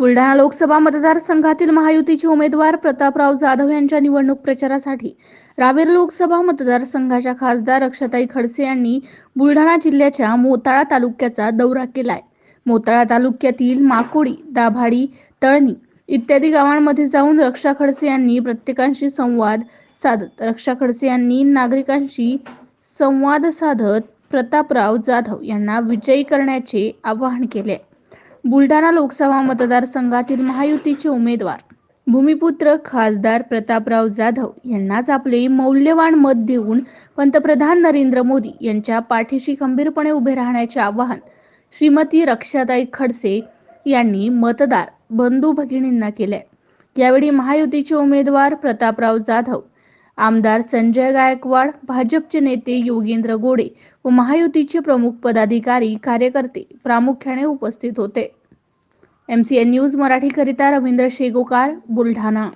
बुलढाणा लोकसभा मतदारसंघातील महायुतीचे उमेदवार प्रतापराव जाधव यांच्या निवडणूक प्रचारासाठी रावेर लोकसभा मतदारसंघाच्या खासदार रक्षाताई खडसे यांनी बुलढाणा जिल्ह्याच्या मोताळा तालुक्याचा दौरा केलाय. मोताळा तालुक्यातील माकोडी दाभाडी तळणी इत्यादी गावांमध्ये जाऊन रक्षा खडसे यांनी प्रत्येकांशी संवाद साधत रक्षा खडसे यांनी नागरिकांशी संवाद साधत प्रतापराव जाधव यांना विजयी करण्याचे आवाहन केले बुलढाणा लोकसभा मतदारसंघातील महायुतीचे उमेदवार भूमिपुत्र खासदार प्रतापराव जाधव यांनाच आपले मौल्यवान मत देऊन पंतप्रधान नरेंद्र मोदी यांच्या पाठीशी खंबीरपणे उभे राहण्याचे आवाहन श्रीमती रक्षाताई खडसे यांनी मतदार बंधू भगिनींना केले यावेळी महायुतीचे उमेदवार प्रतापराव जाधव आमदार संजय गायकवाड भाजपचे नेते योगेंद्र गोडे व महायुतीचे प्रमुख पदाधिकारी कार्यकर्ते प्रामुख्याने उपस्थित होते. एम सी एन न्यूज मराठीकरिता रवींद्र शेगोकार बुलढाणा.